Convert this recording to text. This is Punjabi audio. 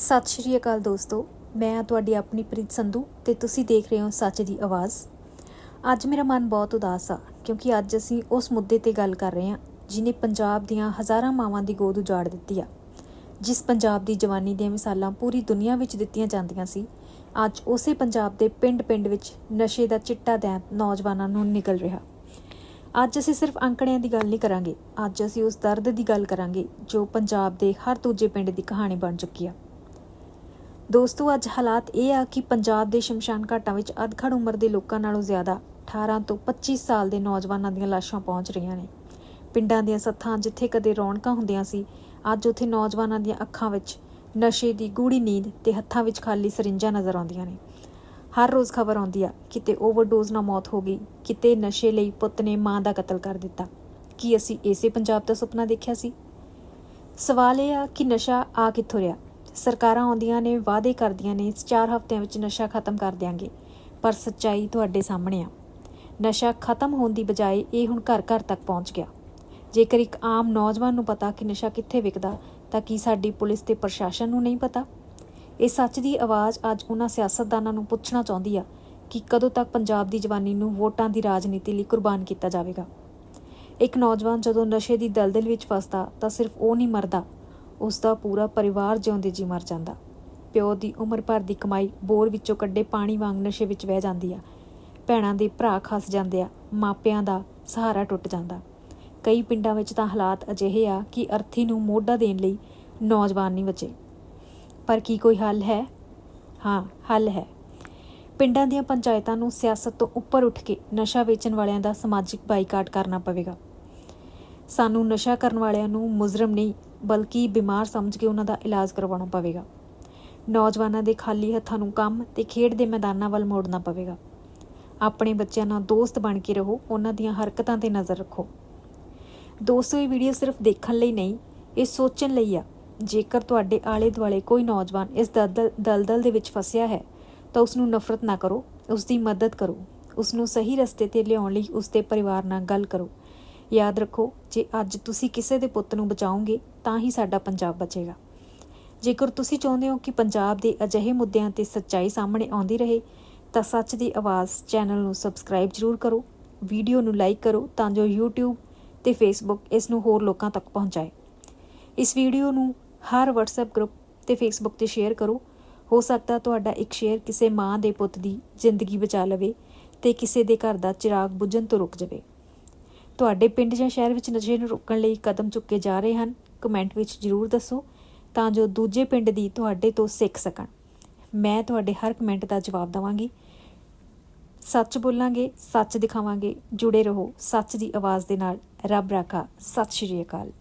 ਸਤਿ ਸ਼੍ਰੀ ਅਕਾਲ ਦੋਸਤੋ, ਮੈਂ ਹਾਂ ਤੁਹਾਡੀ ਆਪਣੀ ਪ੍ਰੀਤ ਸੰਧੂ ਤੇ ਤੁਸੀਂ ਦੇਖ ਰਹੇ ਹੋ ਸੱਚ ਦੀ ਆਵਾਜ਼। ਅੱਜ ਮੇਰਾ ਮਨ ਬਹੁਤ ਉਦਾਸ ਆ, ਕਿਉਂਕਿ ਅੱਜ ਅਸੀਂ ਉਸ ਮੁੱਦੇ ਤੇ ਗੱਲ ਕਰ ਰਹੇ ਹਾਂ, ਜਿਨੇ ਪੰਜਾਬ ਦੀਆਂ ਹਜ਼ਾਰਾਂ ਮਾਵਾਂ ਦੀ ਗੋਦ ਉਜਾੜ ਦਿੱਤੀ ਆ। ਜਿਸ ਪੰਜਾਬ ਦੀ ਜਵਾਨੀ ਦੀਆਂ ਮਿਸਾਲਾਂ ਪੂਰੀ ਦੁਨੀਆ ਵਿੱਚ ਦਿੱਤੀਆਂ ਜਾਂਦੀਆਂ ਸੀ, ਅੱਜ ਉਸੇ ਪੰਜਾਬ ਦੇ ਪਿੰਡ-ਪਿੰਡ ਵਿੱਚ ਨਸ਼ੇ ਦਾ ਚਿੱਟਾ ਦੈਂਤ ਨੌਜਵਾਨਾਂ ਨੂੰ ਨਿਕਲ ਰਿਹਾ। ਅੱਜ ਅਸੀਂ ਸਿਰਫ ਅੰਕੜਿਆਂ ਦੀ ਗੱਲ ਨਹੀਂ ਕਰਾਂਗੇ, ਅੱਜ ਅਸੀਂ ਉਸ ਦਰਦ ਦੀ ਗੱਲ ਕਰਾਂਗੇ, ਜੋ ਪੰਜਾਬ ਦੇ ਹਰ ਦੂਜੇ ਪਿੰਡ ਦੀ ਕਹਾਣੀ ਬਣ ਚੁੱਕੀ ਆ। ਦੋਸਤੋ, ਅੱਜ ਹਾਲਾਤ ਇਹ ਆ ਕਿ ਪੰਜਾਬ ਦੇ ਸ਼ਮਸ਼ਾਨ ਘਾਟਾਂ ਵਿੱਚ ਅਧਖੜ ਉਮਰ ਦੇ ਲੋਕਾਂ ਨਾਲੋਂ ਜ਼ਿਆਦਾ 18 ਤੋਂ 25 ਸਾਲ ਦੇ ਨੌਜਵਾਨਾਂ ਦੀਆਂ ਲਾਸ਼ਾਂ ਪਹੁੰਚ ਰਹੀਆਂ ਨੇ। ਪਿੰਡਾਂ ਦੀਆਂ ਸੱਥਾਂ ਜਿੱਥੇ ਕਦੇ ਰੌਣਕਾਂ ਹੁੰਦੀਆਂ ਸੀ, ਅੱਜ ਉੱਥੇ ਨੌਜਵਾਨਾਂ ਦੀਆਂ ਅੱਖਾਂ ਵਿੱਚ ਨਸ਼ੇ ਦੀ ਗੂੜੀ ਨੀਂਦ ਤੇ ਹੱਥਾਂ ਵਿੱਚ ਖਾਲੀ ਸਰਿੰਜਾਂ ਨਜ਼ਰ ਆਉਂਦੀਆਂ ਨੇ। ਹਰ ਰੋਜ਼ ਖਬਰ ਆਉਂਦੀ ਆ ਕਿਤੇ ਓਵਰਡੋਜ਼ ਨਾਲ ਮੌਤ ਹੋ ਗਈ, ਕਿਤੇ ਨਸ਼ੇ ਲਈ ਪੁੱਤ ਨੇ ਮਾਂ ਦਾ ਕਤਲ ਕਰ ਦਿੱਤਾ। ਕੀ ਅਸੀਂ ਇਸੇ ਪੰਜਾਬ ਦਾ ਸੁਪਨਾ ਦੇਖਿਆ ਸੀ? ਸਵਾਲ ਇਹ ਆ ਕਿ ਨਸ਼ਾ ਆ ਕਿੱਥੋਂ ਰਿਹਾ? ਸਰਕਾਰਾਂ ਆਉਂਦੀਆਂ ਨੇ, ਵਾਅਦੇ ਕਰਦੀਆਂ ਨੇ 4 ਹਫ਼ਤਿਆਂ ਵਿੱਚ ਨਸ਼ਾ ਖਤਮ ਕਰ ਦਿਆਂਗੇ। ਪਰ ਸੱਚਾਈ ਤੁਹਾਡੇ ਸਾਹਮਣੇ ਆ। ਨਸ਼ਾ ਖਤਮ ਹੋਣ ਦੀ ਬਜਾਏ ਇਹ ਹੁਣ ਘਰ ਘਰ ਤੱਕ ਪਹੁੰਚ ਗਿਆ। ਜੇਕਰ ਇੱਕ ਆਮ ਨੌਜਵਾਨ ਨੂੰ ਪਤਾ ਕਿ ਨਸ਼ਾ ਕਿੱਥੇ ਵਿਕਦਾ, ਤਾਂ ਕੀ ਸਾਡੀ ਪੁਲਿਸ ਤੇ ਪ੍ਰਸ਼ਾਸਨ ਨੂੰ ਨਹੀਂ ਪਤਾ? ਇਹ ਸੱਚ ਦੀ ਆਵਾਜ਼ ਅੱਜ ਉਹਨਾਂ ਸਿਆਸਤਦਾਨਾਂ ਨੂੰ ਪੁੱਛਣਾ ਚਾਹੁੰਦੀ ਆ ਕਿ ਕਦੋਂ ਤੱਕ ਪੰਜਾਬ ਦੀ ਜਵਾਨੀ ਨੂੰ ਵੋਟਾਂ ਦੀ ਰਾਜਨੀਤੀ ਲਈ ਕੁਰਬਾਨ ਕੀਤਾ ਜਾਵੇਗਾ। ਇੱਕ ਨੌਜਵਾਨ ਜਦੋਂ ਨਸ਼ੇ ਦੀ ਦਲਦਲ ਵਿੱਚ ਫਸਦਾ, ਤਾਂ ਸਿਰਫ ਉਹ ਨਹੀਂ ਮਰਦਾ ਉਸ ਦਾ ਪੂਰਾ ਪਰਿਵਾਰ ਜਿਉਂਦੇ ਜੀ ਮਰ ਜਾਂਦਾ। ਪਿਓ ਦੀ ਉਮਰ ਭਰ ਦੀ ਕਮਾਈ ਬੋਰ ਵਿੱਚੋਂ ਕੱਢੇ ਪਾਣੀ ਵਾਂਗ ਨਸ਼ੇ ਵਿੱਚ ਵਹਿ ਜਾਂਦੀ ਆ। ਭੈਣਾਂ ਦੇ ਭਰਾ ਖਸ ਜਾਂਦੇ ਆ, ਮਾਪਿਆਂ ਦਾ ਸਹਾਰਾ ਟੁੱਟ ਜਾਂਦਾ। ਕਈ ਪਿੰਡਾਂ ਵਿੱਚ ਤਾਂ ਹਾਲਾਤ ਅਜਿਹੇ ਆ ਕਿ ਅਰਥੀ ਨੂੰ ਮੋਢਾ ਦੇਣ ਲਈ ਨੌਜਵਾਨ ਨਹੀਂ ਬਚੇ। ਪਰ ਕੀ ਕੋਈ ਹੱਲ ਹੈ? ਹਾਂ, ਹੱਲ ਹੈ। ਪਿੰਡਾਂ ਦੀਆਂ ਪੰਚਾਇਤਾਂ ਨੂੰ ਸਿਆਸਤ ਤੋਂ ਉੱਪਰ ਉੱਠ ਕੇ ਨਸ਼ਾ ਵੇਚਣ ਵਾਲਿਆਂ ਦਾ ਸਮਾਜਿਕ ਬਾਈਕਾਟ ਕਰਨਾ ਪਵੇਗਾ। ਸਾਨੂੰ ਨਸ਼ਾ ਕਰਨ ਵਾਲਿਆਂ ਨੂੰ ਮੁਜਰਮ ਨਹੀਂ ਬਲਕਿ ਬਿਮਾਰ ਸਮਝ ਕੇ ਉਹਨਾਂ ਦਾ ਇਲਾਜ ਕਰਵਾਉਣਾ ਪਵੇਗਾ। ਨੌਜਵਾਨਾਂ ਦੇ ਖਾਲੀ ਹੱਥਾਂ ਨੂੰ ਕੰਮ ਤੇ ਖੇਡ ਦੇ ਮੈਦਾਨਾਂ ਵੱਲ ਮੋੜਨਾ ਪਵੇਗਾ। ਆਪਣੇ ਬੱਚਿਆਂ ਨਾਲ ਦੋਸਤ ਬਣ ਕੇ ਰਹੋ, ਉਹਨਾਂ ਦੀਆਂ ਹਰਕਤਾਂ ਤੇ ਨਜ਼ਰ ਰੱਖੋ। ਦੋਸਤੋ, ਇਹ ਵੀਡੀਓ ਸਿਰਫ ਦੇਖਣ ਲਈ ਨਹੀਂ, ਇਹ ਸੋਚਣ ਲਈ ਆ। ਜੇਕਰ ਤੁਹਾਡੇ ਆਲੇ ਦੁਆਲੇ ਕੋਈ ਨੌਜਵਾਨ ਇਸ ਦਲਦਲ ਦਲਦਲ ਦੇ ਵਿੱਚ ਫਸਿਆ ਹੈ, ਤਾਂ ਉਸ ਨੂੰ ਨਫ਼ਰਤ ਨਾ ਕਰੋ ਉਸ ਦੀ ਮਦਦ ਕਰੋ। ਉਸ ਨੂੰ ਸਹੀ ਰਸਤੇ ਤੇ ਲਿਆਉਣ ਲਈ ਉਸ ਦੇ ਪਰਿਵਾਰ ਨਾਲ ਗੱਲ ਕਰੋ। ਯਾਦ ਰੱਖੋ, ਜੇ ਅੱਜ ਤੁਸੀਂ ਕਿਸੇ ਦੇ ਪੁੱਤ ਨੂੰ ਬਚਾਓਗੇ, ਤਾਂ ਹੀ ਸਾਡਾ ਪੰਜਾਬ ਬਚੇਗਾ। ਜੇਕਰ ਤੁਸੀਂ ਚਾਹੁੰਦੇ ਹੋ ਕਿ ਪੰਜਾਬ ਦੇ ਅਜਿਹੇ ਮੁੱਦਿਆਂ ਤੇ ਸੱਚਾਈ ਸਾਹਮਣੇ ਆਉਂਦੀ ਰਹੇ, ਤਾਂ ਸੱਚ ਦੀ ਆਵਾਜ਼ ਚੈਨਲ ਨੂੰ ਸਬਸਕ੍ਰਾਈਬ ਜ਼ਰੂਰ ਕਰੋ, ਵੀਡੀਓ ਨੂੰ ਲਾਈਕ ਕਰੋ ਤਾਂ ਜੋ YouTube ਤੇ Facebook ਇਸ ਨੂੰ ਹੋਰ ਲੋਕਾਂ ਤੱਕ ਪਹੁੰਚਾਏ। ਇਸ ਵੀਡੀਓ ਨੂੰ ਹਰ WhatsApp ਗਰੁੱਪ ਤੇ Facebook ਤੇ ਸ਼ੇਅਰ ਕਰੋ। ਹੋ ਸਕਦਾ ਤੁਹਾਡਾ ਇੱਕ ਸ਼ੇਅਰ ਕਿਸੇ ਮਾਂ ਦੇ ਪੁੱਤ ਦੀ ਜ਼ਿੰਦਗੀ ਬਚਾ ਲਵੇ ਤੇ ਕਿਸੇ ਦੇ ਘਰ ਦਾ ਚਿਰਾਗ ਬੁਝਣ ਤੋਂ ਰੁਕ ਜਾਵੇ। ਤੁਹਾਡੇ ਪਿੰਡ ਜਾਂ ਸ਼ਹਿਰ ਵਿੱਚ ਨਸ਼ੇ ਨੂੰ ਰੋਕਣ ਲਈ ਕਦਮ ਚੁੱਕੇ ਜਾ ਰਹੇ ਹਨ ਕਮੈਂਟ ਵਿੱਚ ਜਰੂਰ ਦੱਸੋ, ਤਾਂ ਜੋ ਦੂਜੇ ਪਿੰਡ ਦੀ ਤੁਹਾਡੇ ਤੋਂ ਸਿੱਖ ਸਕਣ। ਮੈਂ ਤੁਹਾਡੇ ਹਰ ਕਮੈਂਟ ਦਾ ਜਵਾਬ ਦਵਾਂਗੀ। ਸੱਚ ਬੋਲਾਂਗੇ, ਸੱਚ ਦਿਖਾਵਾਂਗੇ, ਜੁੜੇ ਰਹੋ, ਸੱਚ ਦੀ ਆਵਾਜ਼ ਦੇ ਨਾਲ। ਰੱਬ ਰਾਖਾ, ਸਤਿ ਸ਼੍ਰੀ ਅਕਾਲ।